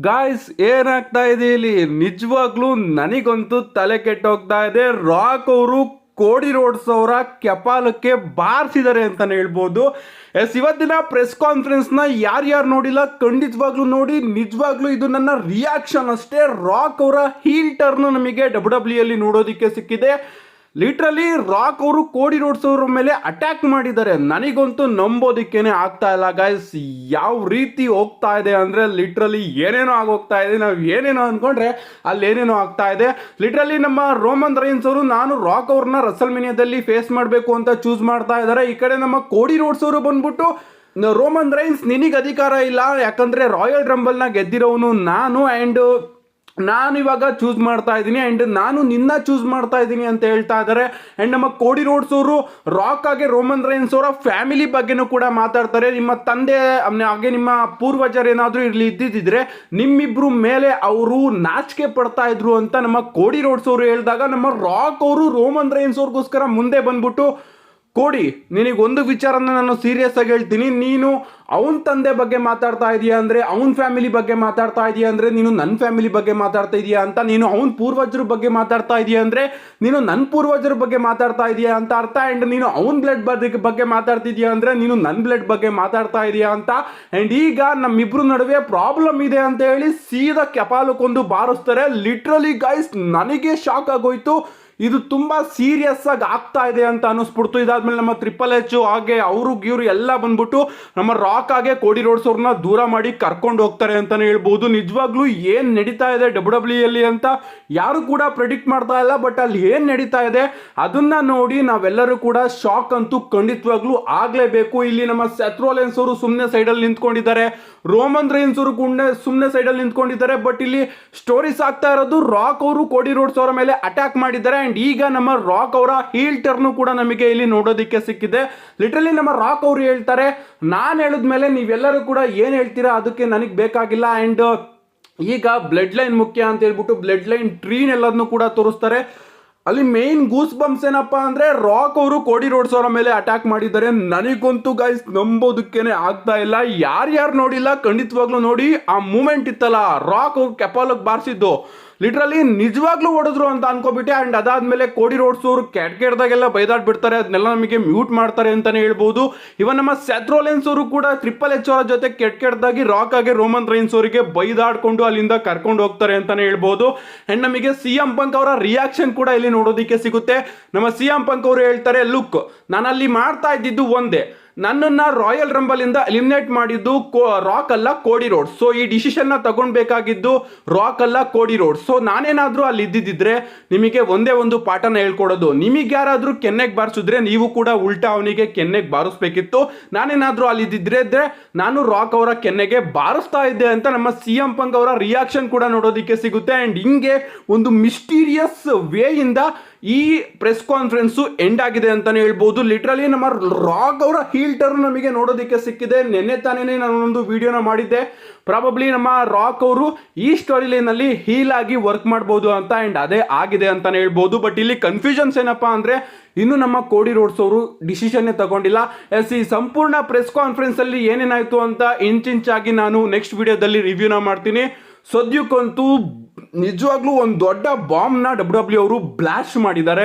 Guys ಏನಾಗ್ತಾ ಇದೆ ಇಲ್ಲಿ? ನಿಜವಾಗ್ಲೂ ನನಗಂತೂ ತಲೆ ಕೆಟ್ಟೋಗ್ತಾ ಇದೆ. ರಾಕ್ ಅವರು ಕೋಡಿ ರೋಡ್ಸ್ ಅವರ ಕೆಪಾಲಕ್ಕೆ ಬಾರಿಸಿದ್ದಾರೆ ಅಂತಾನೆ ಹೇಳ್ಬೋದು. ಎಸ್, ಇವತ್ತಿನ ಪ್ರೆಸ್ ಕಾನ್ಫರೆನ್ಸ್ನ ಯಾರ್ಯಾರು ನೋಡಿಲ್ಲ, ಖಂಡಿತವಾಗ್ಲೂ ನೋಡಿ. ನಿಜವಾಗ್ಲೂ ಇದು ನನ್ನ ರಿಯಾಕ್ಷನ್ ಅಷ್ಟೇ. ರಾಕ್ ಅವರ ಹೀಲ್ ಟರ್ನ್ ನಮಗೆ ಡಬ್ಲ್ಯೂ ಡಬ್ಲ್ಯೂ ಅಲ್ಲಿ ನೋಡೋದಕ್ಕೆ ಸಿಕ್ಕಿದೆ. ಲಿಟ್ರಲಿ ರಾಕ್ ಅವರು ಕೋಡಿ ರೋಡ್ಸ್ ಅವ್ರ ಮೇಲೆ ಅಟ್ಯಾಕ್ ಮಾಡಿದ್ದಾರೆ. ನನಗಂತೂ ನಂಬೋದಿಕ್ಕೇನೆ ಆಗ್ತಾ ಇಲ್ಲ ಗಾಯ್ಸ್ ಯಾವ ರೀತಿ ಹೋಗ್ತಾ ಇದೆ ಅಂದರೆ ಲಿಟ್ರಲಿ ಏನೇನೋ ಆಗೋಗ್ತಾ ಇದೆ. ನಾವು ಏನೇನೋ ಅಂದ್ಕೊಂಡ್ರೆ ಅಲ್ಲಿ ಏನೇನೋ ಆಗ್ತಾ ಇದೆ. ಲಿಟ್ರಲಿ ನಮ್ಮ ರೋಮನ್ ರೈನ್ಸ್ ಅವರು ನಾನು ರಾಕ್ ಅವ್ರನ್ನ ರಸಲ್ ಮಿನಿಯಾದಲ್ಲಿ ಫೇಸ್ ಮಾಡಬೇಕು ಅಂತ ಚೂಸ್ ಮಾಡ್ತಾ ಇದ್ದಾರೆ. ಈ ಕಡೆ ನಮ್ಮ ಕೋಡಿ ರೋಡ್ಸ್ ಅವರು ಬಂದ್ಬಿಟ್ಟು ರೋಮನ್ ರೈನ್ಸ್ ನಿನಗೆ ಅಧಿಕಾರ ಇಲ್ಲ, ಯಾಕಂದ್ರೆ ರಾಯಲ್ ರಂಬಲ್ನ ಗೆದ್ದಿರೋನು ನಾನು ಆ್ಯಂಡ್ ನಾನು ಇವಾಗ ಚೂಸ್ ಮಾಡ್ತಾ ಇದ್ದೀನಿ ಆ್ಯಂಡ್ ನಾನು ನಿನ್ನ ಚೂಸ್ ಮಾಡ್ತಾ ಇದ್ದೀನಿ ಅಂತ ಹೇಳ್ತಾ ಇದ್ದಾರೆ. ಆ್ಯಂಡ್ ನಮ್ಮ ಕೋಡಿ ರೋಡ್ಸ್ ಅವರು ರಾಕ್ ಆಗಿ ರೋಮನ್ ರೈನ್ಸ್ ಅವರ ಫ್ಯಾಮಿಲಿ ಬಗ್ಗೆನೂ ಕೂಡ ಮಾತಾಡ್ತಾರೆ. ನಿಮ್ಮ ತಂದೆ ಹಾಗೆ ನಿಮ್ಮ ಪೂರ್ವಜರು ಏನಾದರೂ ಇರಲಿ ಇದ್ದಿದ್ದಿದ್ರೆ ನಿಮ್ಮಿಬ್ಬರು ಮೇಲೆ ಅವರು ನಾಚಿಕೆ ಪಡ್ತಾ ಇದ್ರು ಅಂತ ನಮ್ಮ ಕೋಡಿ ರೋಡ್ಸ್ ಅವರು ಹೇಳಿದಾಗ ನಮ್ಮ ರಾಕ್ ಅವರು ರೋಮನ್ ರೈನ್ಸ್ ಅವ್ರಿಗೋಸ್ಕರ ಮುಂದೆ ಬಂದ್ಬಿಟ್ಟು ಕೋಡಿ, ನಿನಗೊಂದು ವಿಚಾರನ ನಾನು ಸೀರಿಯಸ್ ಆಗಿ ಹೇಳ್ತೀನಿ. ನೀನು ಅವನ ತಂದೆ ಬಗ್ಗೆ ಮಾತಾಡ್ತಾ ಇದೀಯಾ ಅಂದ್ರೆ, ಅವನ ಫ್ಯಾಮಿಲಿ ಬಗ್ಗೆ ಮಾತಾಡ್ತಾ ಇದೀಯಾ ಅಂದ್ರೆ, ನೀನು ನನ್ನ ಫ್ಯಾಮಿಲಿ ಬಗ್ಗೆ ಮಾತಾಡ್ತಾ ಇದೀಯಾ ಅಂತ, ನೀನು ಅವನ ಪೂರ್ವಜರ ಬಗ್ಗೆ ಮಾತಾಡ್ತಾ ಇದೀಯಾ ಅಂದ್ರೆ, ನೀನು ನನ್ನ ಪೂರ್ವಜರ ಬಗ್ಗೆ ಮಾತಾಡ್ತಾ ಇದೀಯಾ ಅಂತ ಅರ್ಥ ಅಂಡ್ ನೀನು ಅವನ ಬ್ಲಡ್ ಬಗ್ಗೆ ಬಗ್ಗೆ ಮಾತಾಡ್ತಿದ್ಯಾ ಅಂದ್ರೆ, ನೀನು ನನ್ನ ಬ್ಲಡ್ ಬಗ್ಗೆ ಮಾತಾಡ್ತಾ ಇದೀಯಾ ಅಂತ ಅಂಡ್ ಈಗ ನಮ್ಮಿಬ್ಬರು ನಡುವೆ ಪ್ರಾಬ್ಲಮ್ ಇದೆ ಅಂತ ಹೇಳಿ ಸೀದಾ ಕೆಪಾಲಕ್ಕೊಂದು ಬಾರಿಸ್ತಾರೆ. ಲಿಟ್ರಲಿ ಗೈಸ್ ನನಗೆ ಶಾಕ್ ಆಗೋಯ್ತು. ಇದು ತುಂಬ ಸೀರಿಯಸ್ ಆಗಿ ಆಗ್ತಾ ಇದೆ ಅಂತ ಅನಿಸ್ಬಿಡ್ತು ಇದಾದ್ಮೇಲೆ ನಮ್ಮ ಟ್ರಿಪಲ್ ಎಚ್ ಹಾಗೆ ಅವರು ಇವರು ಎಲ್ಲ ಬಂದ್ಬಿಟ್ಟು ನಮ್ಮ ರಾಕ್ ಹಾಗೆ ಕೋಡಿ ರೋಡ್ಸ್ ದೂರ ಮಾಡಿ ಕರ್ಕೊಂಡು ಹೋಗ್ತಾರೆ ಅಂತಾನೆ ಹೇಳ್ಬೋದು. ನಿಜವಾಗ್ಲೂ ಏನು ನಡೀತಾ ಇದೆ ಡಬ್ಲ್ಯೂ ಡಬ್ಲ್ಯೂ ಅಲ್ಲಿ ಅಂತ ಯಾರು ಕೂಡ ಪ್ರೆಡಿಕ್ಟ್ ಮಾಡ್ತಾ ಇಲ್ಲ ಬಟ್ ಅಲ್ಲಿ ಏನು ನಡೀತಾ ಇದೆ ಅದನ್ನ ನೋಡಿ ನಾವೆಲ್ಲರೂ ಕೂಡ ಶಾಕ್ ಅಂತೂ ಖಂಡಿತವಾಗ್ಲೂ ಆಗಲೇಬೇಕು. ಇಲ್ಲಿ ನಮ್ಮ ಸೆತ್ರೋಲೆನ್ಸ್ ಅವರು ಸುಮ್ಮನೆ ಸೈಡಲ್ಲಿ ನಿಂತ್ಕೊಂಡಿದ್ದಾರೆ. ರೋಮನ್ ರೈನ್ಸ್ ಅವರು ಕೂಡ ಸುಮ್ಮನೆ ಸೈಡಲ್ಲಿ ನಿಂತ್ಕೊಂಡಿದ್ದಾರೆ ಬಟ್ ಇಲ್ಲಿ ಸ್ಟೋರೀಸ್ ಆಗ್ತಾ ಇರೋದು ರಾಕ್ ಅವರು ಕೋಡಿ ರೋಡ್ಸ್ ಅವರ ಮೇಲೆ ಅಟ್ಯಾಕ್ ಮಾಡಿದ್ದಾರೆ. ಅಂಡ್ ಈಗ ನಮ್ಮ ರಾಕ್ ಅವರ ಹೀಲ್ ಟರ್ನು ಕೂಡ ನಮಗೆ ಇಲ್ಲಿ ನೋಡೋದಕ್ಕೆ ಸಿಕ್ಕಿದೆ. ಲಿಟ್ರಲಿ ನಮ್ಮ ರಾಕ್ ಅವರು ಹೇಳ್ತಾರೆ, ನಾನು ಹೇಳಿದ್ಮೇಲೆ ನೀವೆಲ್ಲರೂ ಕೂಡ ಏನು ಹೇಳ್ತೀರಾ ಅದಕ್ಕೆ ನನಗೆ ಬೇಕಾಗಿಲ್ಲ. ಅಂಡ್ ಈಗ ಬ್ಲಡ್ ಲೈನ್ ಮುಖ್ಯ ಅಂತ ಹೇಳ್ಬಿಟ್ಟು ಬ್ಲಡ್ ಲೈನ್ ಟ್ರೀನ್ ಎಲ್ಲದನ್ನು ಕೂಡ ತೋರಿಸ್ತಾರೆ. ಅಲ್ಲಿ ಮೇನ್ ಗೂಸ್ ಬಂಪ್ಸ್ ಏನಪ್ಪ ಅಂದ್ರೆ ರಾಕ್ ಅವರು ಕೋಡಿ ರೋಡ್ಸ್ ಅವರ ಮೇಲೆ ಅಟ್ಯಾಕ್ ಮಾಡಿದ್ದಾರೆ. ನನಗಂತೂ ಗೈಸ್ ನಂಬೋದಕ್ಕೇನೆ ಆಗ್ತಾ ಇಲ್ಲ. ಯಾರ್ಯಾರು ನೋಡಿಲ್ಲ, ಖಂಡಿತವಾಗ್ಲೂ ನೋಡಿ, ಆ ಮೂಮೆಂಟ್ ಇತ್ತಲ್ಲ ರಾಕ್ ಅವ್ರು ಕೆಪಾಲಕ್ ಬಾರಿಸಿದ್ದು. ಲಿಟ್ರಲಿ ನಿಜವಾಗ್ಲೂ ಹೊಡೆದ್ರು ಅಂತ ಅನ್ಕೋಬಿಟ್ಟೆ. ಅಂಡ್ ಅದಾದ್ಮೇಲೆ ಕೋಡಿ ರೋಡ್ಸ್ ಅವರು ಕೆಟ್ ಕೆಟ್ಟದಾಗೆಲ್ಲ ಬೈದಾಡ್ ಬಿಡ್ತಾರೆ ಅದನ್ನೆಲ್ಲ ನಮಗೆ ಮ್ಯೂಟ್ ಮಾಡ್ತಾರೆ ಅಂತಾನೆ ಹೇಳ್ಬೋದು. ಇವನ್ ನಮ್ಮ ಸೆತ್ರೋಲೆನ್ಸ್ ಅವರು ಕೂಡ ಟ್ರಿಪಲ್ ಎಚ್ ಅವರ ಜೊತೆ ಕೆಟ್ ಕೆಟ್ಟದಾಗಿ ರಾಕ್ ಆಗಿ ರೋಮನ್ ರೈನ್ಸ್ ಅವರಿಗೆ ಬೈದಾಡ್ಕೊಂಡು ಅಲ್ಲಿಂದ ಕರ್ಕೊಂಡು ಹೋಗ್ತಾರೆ ಅಂತಾನೆ ಹೇಳ್ಬೋದು. ಅಂಡ್ ನಮಗೆ ಸಿ ಎಂ ಪಂಕ್ ಅವರ ರಿಯಾಕ್ಷನ್ ಕೂಡ ಇಲ್ಲಿ ನೋಡೋದಕ್ಕೆ ಸಿಗುತ್ತೆ. ನಮ್ಮ ಸಿ ಎಂ ಪಂಕ್ ಅವರು ಹೇಳ್ತಾರೆ ಲುಕ್ ನಾನು ಅಲ್ಲಿ ಮಾಡ್ತಾ ಇದ್ದಿದ್ದು ಒಂದೇ. ನನ್ನನ್ನ ರಾಯಲ್ ರಂಬಲ್ ಇಂದ ಎಲಿಮಿನೇಟ್ ಮಾಡಿದ್ದು ರಾಕ್ ಅಲ್ಲ ಕೋಡಿ ರೋಡ್. ಸೊ ಈ ಡಿಸಿಷನ್ನ ತಗೊಳ್ಬೇಕಾಗಿದ್ದು ರಾಕ್ ಅಲ್ಲ ಕೋಡಿ ರೋಡ್. ಸೊ ನಾನೇನಾದ್ರೂ ಅಲ್ಲಿ ಇದ್ದಿದ್ರೆ ನಿಮಗೆ ಒಂದೇ ಒಂದು ಪಾಠನ ಹೇಳ್ಕೊಡೋದು. ನಿಮಗೆ ಯಾರಾದ್ರೂ ಕೆನ್ನೆಗೆ ಬಾರಿಸಿದ್ರೆ ನೀವು ಕೂಡ ಉಲ್ಟಾ ಅವನಿಗೆ ಕೆನ್ನೆಗೆ ಬಾರಿಸ್ಬೇಕಿತ್ತು. ನಾನೇನಾದ್ರೂ ಅಲ್ಲಿ ಇದ್ದಿದ್ರೆ ನಾನು ರಾಕ್ ಅವರ ಕೆನ್ನೆಗೆ ಬಾರಿಸ್ತಾ ಇದ್ದೆ ಅಂತ ನಮ್ಮ ಸಿ ಎಂ ಪಂಗ್ ಅವರ ರಿಯಾಕ್ಷನ್ ಕೂಡ ನೋಡೋದಕ್ಕೆ ಸಿಗುತ್ತೆ. ಅಂಡ್ ಹಿಂಗೆ ಒಂದು ಮಿಸ್ಟೀರಿಯಸ್ ವೇಯಿಂದ ಈ ಪ್ರೆಸ್ ಕಾನ್ಫರೆನ್ಸು ಎಂಡ್ ಆಗಿದೆ ಅಂತಾನೆ ಹೇಳ್ಬೋದು. ಲಿಟ್ರಲಿ ನಮ್ಮ ರಾಗ್ ಅವರ ಹೀಲ್ ಟರ್ನ್ ನಮಗೆ ನೋಡೋದಕ್ಕೆ ಸಿಕ್ಕಿದೆ. ನಿನ್ನೆ ತಾನೇ ನಾನು ಒಂದು ವಿಡಿಯೋನ ಮಾಡಿದ್ದೆ. ಪ್ರಾಬಬ್ಲಿ ನಮ್ಮ ರಾಕ್ ಅವರು ಈ ಸ್ಟೋರಿ ಲೈನಲ್ಲಿ ಹೀಲ್ ಆಗಿ ವರ್ಕ್ ಮಾಡ್ಬೋದು ಅಂತ ಆ್ಯಂಡ್ ಅದೇ ಆಗಿದೆ ಅಂತಲೇ ಹೇಳ್ಬೋದು. ಬಟ್ ಇಲ್ಲಿ ಕನ್ಫ್ಯೂಷನ್ಸ್ ಏನಪ್ಪ ಅಂದರೆ ಇನ್ನು ನಮ್ಮ ಕೋಡಿ ರೋಡ್ಸ್ ಅವರು ಡಿಸಿಷನ್ನೇ ತಗೊಂಡಿಲ್ಲ. ಎಸ್ ಈ ಸಂಪೂರ್ಣ ಪ್ರೆಸ್ ಕಾನ್ಫರೆನ್ಸಲ್ಲಿ ಏನೇನಾಯ್ತು ಅಂತ ಇಂಚಿಂಚಾಗಿ ನಾನು ನೆಕ್ಸ್ಟ್ ವಿಡಿಯೋದಲ್ಲಿ ರಿವ್ಯೂನ ಮಾಡ್ತೀನಿ. ಸದ್ಯಕ್ಕಂತೂ ನಿಜವಾಗ್ಲೂ ಒಂದು ದೊಡ್ಡ ಬಾಂಬ್ನ ಡಬ್ಲ್ಯೂ ಡಬ್ಲ್ಯೂ ಅವರು ಬ್ಲಾಸ್ಟ್ ಮಾಡಿದ್ದಾರೆ.